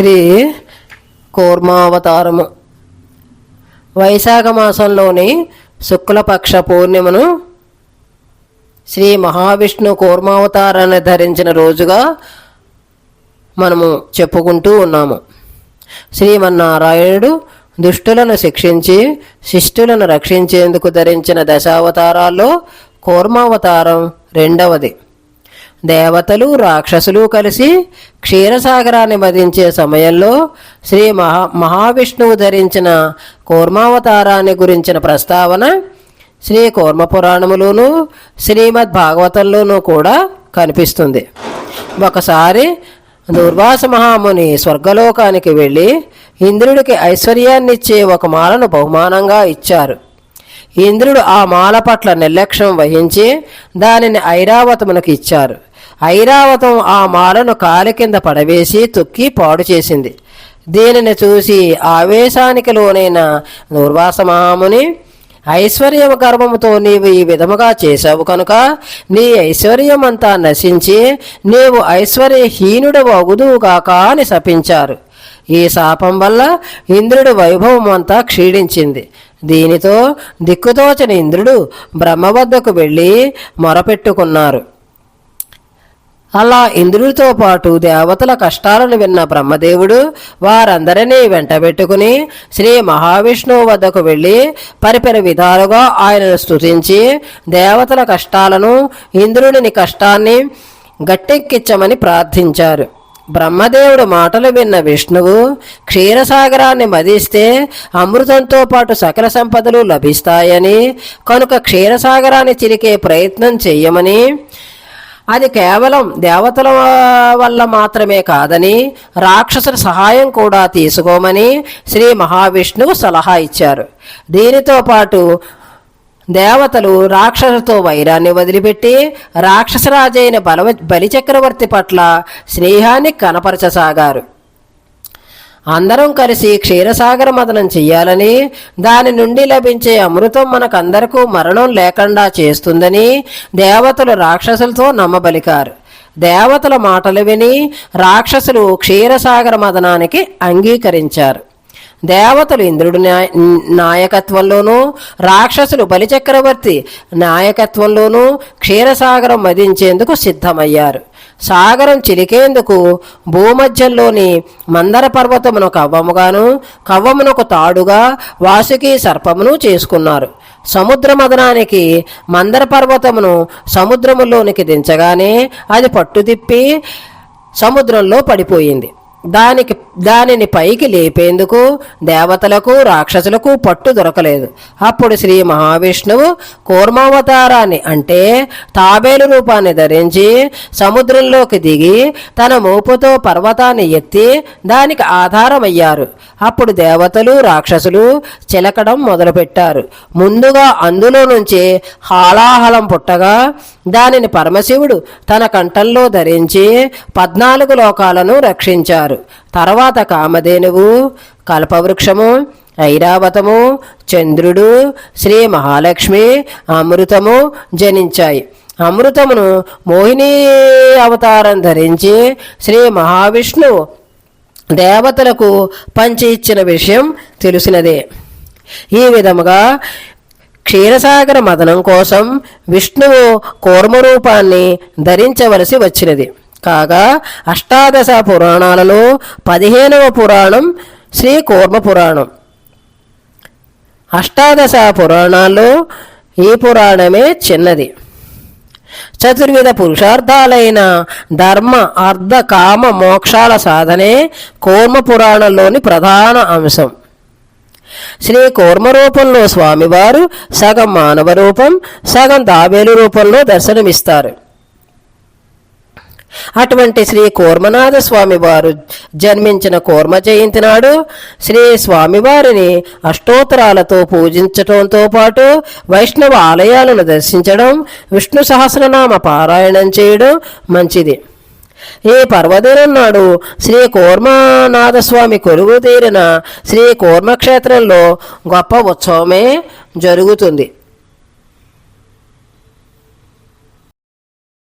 శ్రీ కూర్మావతారము వైశాఖ మాసంలోని శుక్లపక్ష పూర్ణిమను శ్రీ మహావిష్ణు కూర్మావతారాన్ని ధరించిన రోజుగా మనము చెప్పుకుంటూ ఉన్నాము. శ్రీమన్నారాయణుడు దుష్టులను శిక్షించి శిష్టులను రక్షించేందుకు ధరించిన దశావతారాల్లో కూర్మావతారం రెండవది. దేవతలు రాక్షసులు కలిసి క్షీరసాగరాన్ని మదించే సమయంలో శ్రీ మహా మహావిష్ణువు ధరించిన కూర్మావతారాన్ని గురించిన ప్రస్తావన శ్రీ కూర్మపురాణములోను శ్రీమద్ భాగవతంలోనూ కూడా కనిపిస్తుంది. ఒకసారి దుర్వాస మహాముని స్వర్గలోకానికి వెళ్ళి ఇంద్రుడికి ఐశ్వర్యాన్నిచ్చే ఒక మాలను బహుమానంగా ఇచ్చారు. ఇంద్రుడు ఆ మాల పట్ల నిర్లక్ష్యం వహించి దానిని ఐరావతమునకు ఇచ్చారు. ఐరావతం ఆ మాలను కాలి కింద పడవేసి తొక్కి పాడు చేసింది. దీనిని చూసి ఆవేశానికి లోనైన దుర్వాస మహాముని ఐశ్వర్యం గర్వముతో నీవు ఈ విధముగా చేశావు కనుక నీ ఐశ్వర్యం అంతా నశించి నీవు ఐశ్వర్యహీనుడు అగుదువుగాక అని శపించారు. ఈ శాపం వల్ల ఇంద్రుడి వైభవం అంతా క్షీణించింది. దీనితో దిక్కుతోచని ఇంద్రుడు బ్రహ్మ వద్దకు వెళ్ళి మొరపెట్టుకున్నారు. అలా ఇంద్రుడితో పాటు దేవతల కష్టాలను విన్న బ్రహ్మదేవుడు వారందరినీ వెంటబెట్టుకుని శ్రీ మహావిష్ణువు వద్దకు వెళ్ళి పరిపర విధాలుగా ఆయనను స్తుతించి దేవతల కష్టాలను ఇంద్రుడిని కష్టాన్ని గట్టెక్కించమని ప్రార్థించారు. బ్రహ్మదేవుడు మాటలు విన్న విష్ణువు క్షీరసాగరాన్ని మదిస్తే అమృతంతో పాటు సకల సంపదలు లభిస్తాయని కనుక క్షీరసాగరాన్ని చిరికే ప్రయత్నం చెయ్యమని అది కేవలం దేవతల వల్ల మాత్రమే కాదని రాక్షసుల సహాయం కూడా తీసుకోమని శ్రీ మహావిష్ణువు సలహా ఇచ్చారు. దీనితో పాటు దేవతలు రాక్షసుతో వైరాన్ని వదిలిపెట్టి రాక్షసరాజైన బలవ బలిచక్రవర్తి పట్ల స్నేహాన్ని కనపరచసాగారు. అందరం కలిసి క్షీరసాగర మదనం చెయ్యాలని దాని నుండి లభించే అమృతం మనకందరకు మరణం లేకుండా చేస్తుందని దేవతలు రాక్షసులతో నమ్మబలికారు. దేవతల మాటలు విని రాక్షసులు క్షీరసాగర మదనానికి అంగీకరించారు. దేవతలు ఇంద్రుడి నాయ- నాయకత్వంలోనూ రాక్షసులు బలిచక్రవర్తి నాయకత్వంలోనూ క్షీరసాగరం మదించేందుకు సిద్ధమయ్యారు. సాగరం చిలికేందుకు భూమధ్యంలోని మందర పర్వతమును కవ్వముగాను కవ్వమునకు తాడుగా వాసుకి సర్పమును చేసుకున్నారు. సముద్ర మదనానికి మందర పర్వతమును సముద్రములోనికి దించగానే అది పట్టుదిప్పి సముద్రంలో పడిపోయింది. దానికి దానిని పైకి లేపేందుకు దేవతలకు రాక్షసులకు పట్టు దొరకలేదు. అప్పుడు శ్రీ మహావిష్ణువు కూర్మావతారాన్ని అంటే తాబేలు రూపాన్ని ధరించి సముద్రంలోకి దిగి తన మోపుతో పర్వతాన్ని ఎత్తి దానికి ఆధారమయ్యారు. అప్పుడు దేవతలు రాక్షసులు చిలకడం మొదలుపెట్టారు. ముందుగా అందులో నుంచే హాలాహలం పుట్టగా దానిని పరమశివుడు తన కంఠంలో ధరించి పద్నాలుగు లోకాలను రక్షించారు. తర్వాత కామధేనువు కల్పవృక్షము ఐరావతము చంద్రుడు శ్రీ మహాలక్ష్మి అమృతము జనించాయి. అమృతమును మోహిని అవతారం ధరించి శ్రీ మహావిష్ణువు దేవతలకు పంచి ఇచ్చిన విషయం తెలిసినదే. ఈ విధముగా క్షీరసాగర మదనం కోసం విష్ణువు కూర్మరూపాన్ని ధరించవలసి వచ్చినది. కాగా అష్టాదశ పురాణాలలో పదిహేనవ పురాణం శ్రీ కూర్మ పురాణం. అష్టాదశ పురాణాల్లో ఈ పురాణమే చిన్నది. చతుర్విధ పురుషార్థాలైన ధర్మ అర్ధ కామ మోక్షాల సాధనే కూర్మ పురాణంలోని ప్రధాన అంశం. శ్రీ కూర్మ రూపంలో స్వామివారు సగం మానవ రూపం సగం తాబేలు రూపంలో దర్శనమిస్తారు. అటువంటి శ్రీ కూర్మనాథ స్వామి వారు జన్మించిన కూర్మ జయంతి నాడు శ్రీ స్వామివారిని అష్టోత్తరాలతో పూజించటంతో పాటు వైష్ణవ ఆలయాలను దర్శించడం విష్ణు సహస్రనామ పారాయణం చేయడం మంచిది. ఈ పర్వదినం నాడు శ్రీ కూర్మనాథస్వామి కొలువు తీరిన శ్రీ కూర్మక్షేత్రంలో గొప్ప ఉత్సవమే జరుగుతుంది.